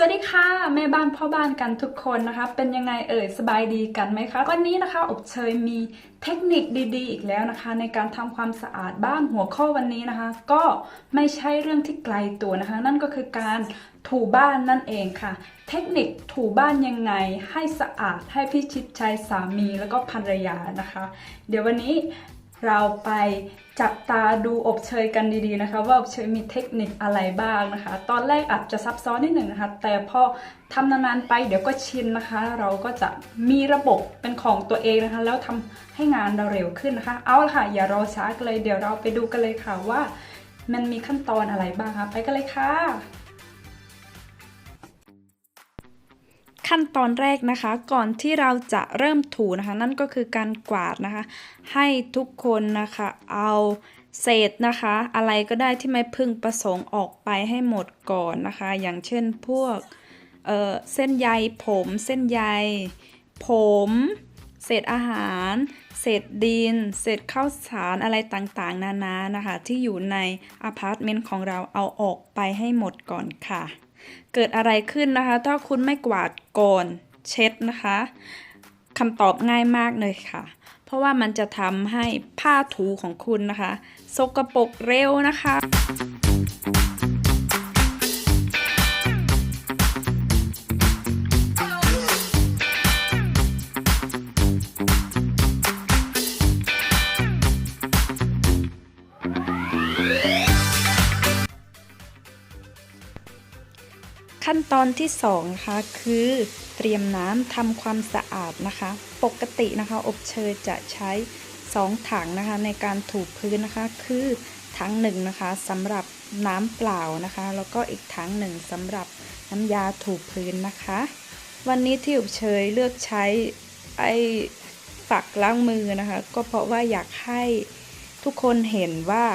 สวัสดีค่ะแม่บ้านพ่อบ้านกันทุกคนนะคะ เป็นยังไงเอ่ยสบายดีกันไหมคะวันนี้นะคะอบเชยมีเทคนิคดีๆ อีกแล้วนะคะ ในการทำความสะอาดบ้านหัวข้อวันนี้นะคะ ก็ไม่ใช่เรื่องที่ไกลตัวนะคะ นั่นก็คือการถูบ้านนั่นเองค่ะ เทคนิคถูบ้านยังไงให้สะอาดให้พิชิตใจสามีแล้วก็ภรรยานะคะ เดี๋ยววันนี้เราไป จับตาดูอบเชยกันดีๆนะคะ ว่าอบเชยมีเทคนิคอะไรบ้างนะคะ ตอนแรกอาจจะซับซ้อนนิดหนึ่งนะคะ แต่พอทำนานๆไปเดี๋ยวก็ชินนะคะ เราก็จะมีระบบเป็นของตัวเองนะคะ แล้วทำให้งานเราเร็วขึ้นนะคะ เอาละค่ะ อย่ารอช้ากันเลยเดี๋ยวเราไปดูกันเลยค่ะว่า มันมีขั้นตอนอะไรบ้างคะไปกันเลยค่ะ ขั้นตอนแรกนะคะ ก่อนที่เราจะเริ่มถูนะคะ นั่นก็คือการกวาดนะคะ ให้ทุกคนนะคะเอาเศษนะคะ อะไรก็ได้ที่ไม่พึงประสงค์ออกไปให้หมดก่อนนะคะ อย่างเช่นพวกเออเส้นใยผมเส้นใย ผม เศษอาหาร เศษดิน เศษข้าวสารอะไรต่างๆ นานานะคะ ที่อยู่ในอพาร์ตเมนต์ของเราเอาออกไปให้หมดก่อนค่ะ เกิดอะไรขึ้นนะคะ ถ้าคุณไม่กวาดก่อนเช็ดนะคะคำตอบง่ายมากเลยค่ะ เพราะว่ามันจะทำให้ผ้าถูของคุณนะคะ สกปรกเร็วนะคะ นตอนที่2นะคะคือเตรียมน้ำทำความสะอาดนะคะ ปกตินะคะ อบเชยจะใช้ 2 ถังนะคะ ในการถูพื้นนะคะ คือถังหนึ่งนะคะสำหรับน้ำเปล่านะคะ แล้วก็อีกถังหนึ่งสำหรับน้ำยาถูพื้นนะคะ วันนี้ที่อบเชยเลือกใช้ไอ้ฝักล้างมือนะคะ ก็เพราะว่าอยากให้ทุกคนเห็นว่า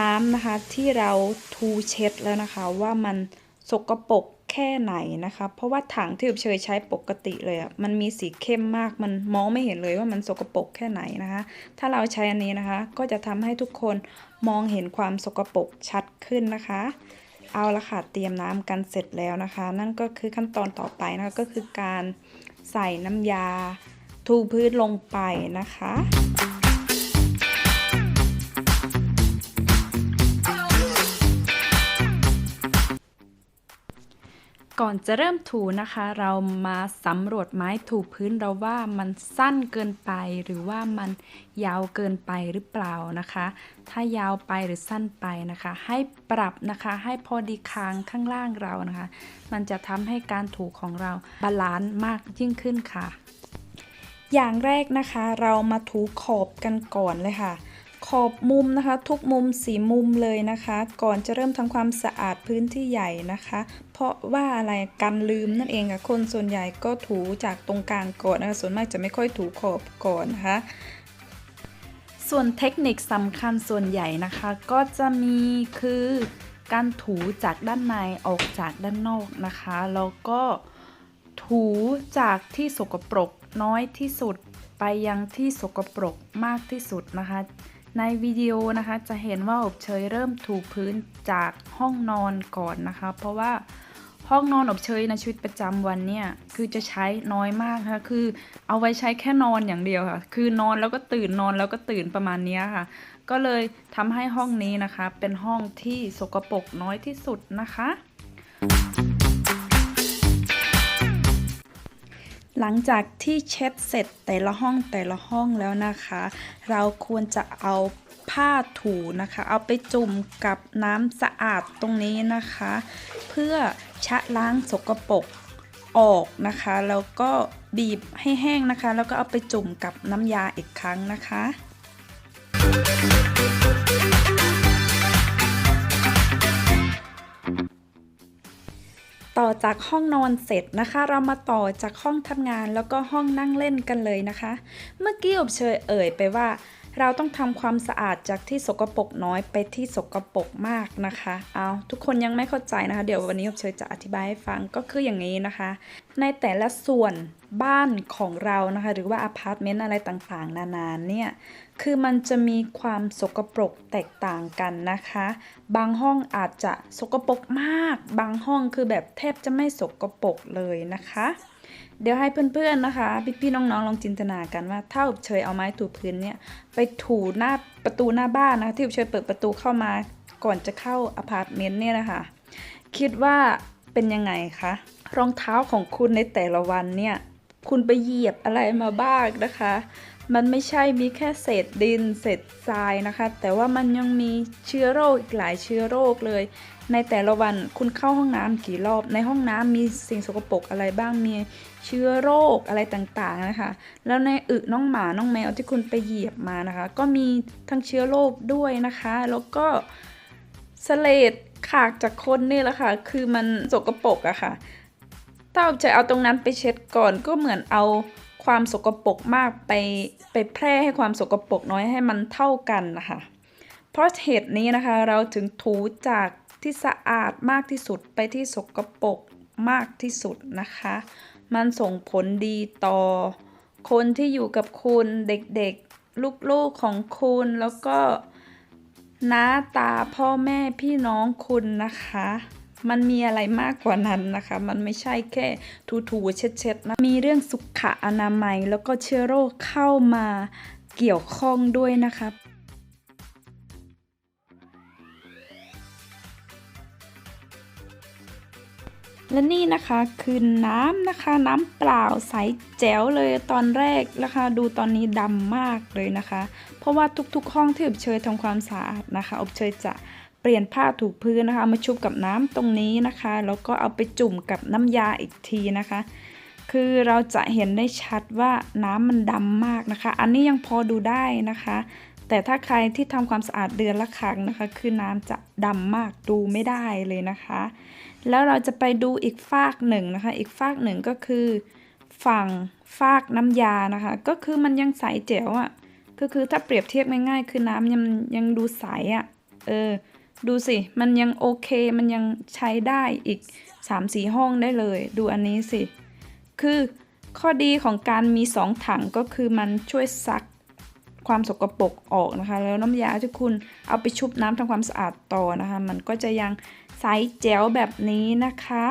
น้ำนะคะที่เราทูเช็ดแล้วนะคะว่ามัน สกปรกแค่ไหนนะคะ เพราะว่าถังที่อบเชยใช้ปกติเลยอะ่ะมันมีสีเข้มมากมันมองไม่เห็นเลยว่ามันสกปรกแค่ไหนนะคะ ถ้าเราใช้อันนี้นะคะ ก็จะทำให้ทุกคนมองเห็นความสกปรกชัดขึ้นนะคะ เอาละค่ะเตรียมน้ำกันเสร็จแล้วนะคะ นั่นก็คือขั้นตอนต่อไปนะคะก็คือการใส่น้ำยา ทูพื้นลงไปนะคะ ก่อนจะเริ่มถูนะคะ เรามาสำรวจไม้ถูพื้นเราว่ามันสั้นเกินไปหรือว่ามันยาวเกินไปหรือเปล่านะคะ ถ้ายาวไปหรือสั้นไปนะคะ ให้ปรับนะคะให้พอดีคางข้างล่างเรานะคะ มันจะทำให้การถูของเราบาลานซ์มากยิ่งขึ้นค่ะ อย่างแรกนะคะเรามาถูขอบกันก่อนเลยค่ะ ขอบมุมนะคะ ทุกมุมสีมุมเลยนะคะ ก่อนจะเริ่มทำความสะอาดพื้นที่ใหญ่นะคะ เพราะว่าอะไรกันลืมนั่นเองค่ะคนส่วนใหญ่ก็ถูจากตรงกลางก่อนนะคะส่วนมากจะไม่ค่อยถูขอบก่อนนะคะส่วนเทคนิคสำคัญส่วนใหญ่นะคะ ก็จะมีคือการถูจากด้านในออกจากด้านนอกนะคะ แล้วก็ถูจากที่สกปรกน้อยที่สุดไปยังที่สกปรกมากที่สุดนะคะ ในวิดีโอนะคะจะเห็นว่าอบเชยเริ่มถูกพื้นจากห้องนอนก่อนนะคะ เพราะว่าห้องนอนอบเชยในชีวิตประจำวันเนี่ยคือจะใช้น้อยมากค่ะคือ เอาไว้ใช้แค่นอนอย่างเดียวค่ะ คือนอนแล้วก็ตื่นนอนแล้วก็ตื่นประมาณนี้ค่ะ ก็เลยทำให้ห้องนี้นะคะ เป็นห้องที่สกปรกน้อยที่สุดนะคะ หลังจากที่เช็ดเสร็จแต่ละห้องแต่ละห้องแล้วนะคะ เราควรจะเอาผ้าถูนะคะ เอาไปจุ่มกับน้ำสะอาดตรงนี้นะคะ เพื่อชะล้างสกปรกออกนะคะ แล้วก็บีบให้แห้งนะคะ แล้วก็เอาไปจุ่มกับน้ำยาอีกครั้งนะคะ ต่อจากห้องนอนเสร็จนะคะ เรามาต่อจากห้องทำงานแล้วก็ห้องนั่งเล่นกันเลยนะคะ เมื่อกี้อบเชยเอ่ยไปว่า เราต้องทำความสะอาดจากที่สกปรกน้อยไปที่สกปรกมากนะคะ เอาทุกคนยังไม่เข้าใจนะคะ เดี๋ยววันนี้อบเชยจะอธิบายให้ฟังก็คืออย่างนี้นะคะ ในแต่ละส่วนบ้านของเรานะคะ หรือว่าอพาร์ตเมนต์อะไรต่างๆ นานาเนี่ยคือมันจะมีความสกปรกแตกต่างกันนะคะ บางห้องอาจจะสกปรกมาก บางห้องคือแบบแทบจะไม่สกปรกเลยนะคะ เดี๋ยวให้เพื่อนๆนะคะ พี่ๆน้องๆลองจินตนากันว่าถ้าอบเชยเอาไม้ถูพื้นเนี่ยไปถูหน้าประตูหน้าบ้านนะคะที่อบเชยเปิดประตูเข้ามาก่อนจะเข้าอพาร์ตเมนต์เนี่ยนะคะ คิดว่าเป็นยังไงคะรองเท้าของคุณในแต่ละวันเนี่ยคุณไปเหยียบอะไรมาบ้างนะคะ มันไม่ใช่มีแค่เศษดินเศษทรายนะคะ แต่ว่ามันยังมีเชื้อโรคอีกหลายเชื้อโรคเลย ในแต่ละวันคุณเข้าห้องน้ำกี่รอบ ในห้องน้ำมีสิ่งสกปรกอะไรบ้างมีเชื้อโรคอะไรต่างๆนะคะ แล้วในอึน้องหมาน้องแมวที่คุณไปเหยียบมานะคะ ก็มีทั้งเชื้อโรคด้วยนะคะ แล้วก็เสเลดขากจากคนนี่แหละค่ะ คือมันสกปรกอะค่ะถ้าจะเอาตรงนั้นไปเช็ดก่อนก็เหมือนเอา ความสกปรกมากไปไปแพร่ให้ความสกปรกน้อยให้มันเท่ากันนะคะ เพราะเหตุนี้นะคะเราถึงถูจากที่สะอาดมากที่สุดไปที่สกปรกมากที่สุดนะคะ มันส่งผลดีต่อ คนที่อยู่กับคุณเด็กๆ ลูกๆของคุณแล้วก็น้าตาพ่อแม่พี่น้องคุณนะคะ มันมีอะไรมากกว่านั้นนะคะ มันไม่ใช่แค่ถูๆเช็ดๆนะ มีเรื่องสุขอนามัยแล้วก็เชื้อโรคเข้ามาเกี่ยวข้องด้วยนะคะและนี่นะคะคือน้ำนะคะน้ำเปล่าใสแจ๋วเลยตอนแรกนะคะ ดูตอนนี้ดำมากเลยนะคะ เพราะว่าทุกๆห้องที่อบเชยทำความสะอาดนะคะ อบเชยจะ เปลี่ยนผ้าถูพื้นนะคะมาชุบกับน้ำตรงนี้นะคะ แล้วก็เอาไปจุ่มกับน้ำยาอีกทีนะคะ คือเราจะเห็นได้ชัดว่าน้ำมันดำมากนะคะ อันนี้ยังพอดูได้นะคะ แต่ถ้าใครที่ทำความสะอาดเดือนละครั้งนะคะ คือน้ำจะดำมากดูไม่ได้เลยนะคะ แล้วเราจะไปดูอีกฝากหนึ่งนะคะ อีกฝากหนึ่งก็คือฝั่งฝากน้ำยานะคะ ก็คือมันยังใสแจ๋วอะ่ะก็คือถ้าเปรียบเทียบง่ายๆ คือน้ำยังยังดูใสอะ่ะเออ ดูสิ มันยังโอเค มันยังใช้ได้อีก 3 4 ห้องได้เลย ดูอันนี้สิ คือข้อดีของการมี 2 ถังก็คือมันช่วยซักความสกปรกออกนะคะ แล้วน้ำยาที่คุณเอาไปชุบน้ำทำความสะอาดต่อนะคะ มันก็จะยังใสแจ๋วแบบนี้นะคะ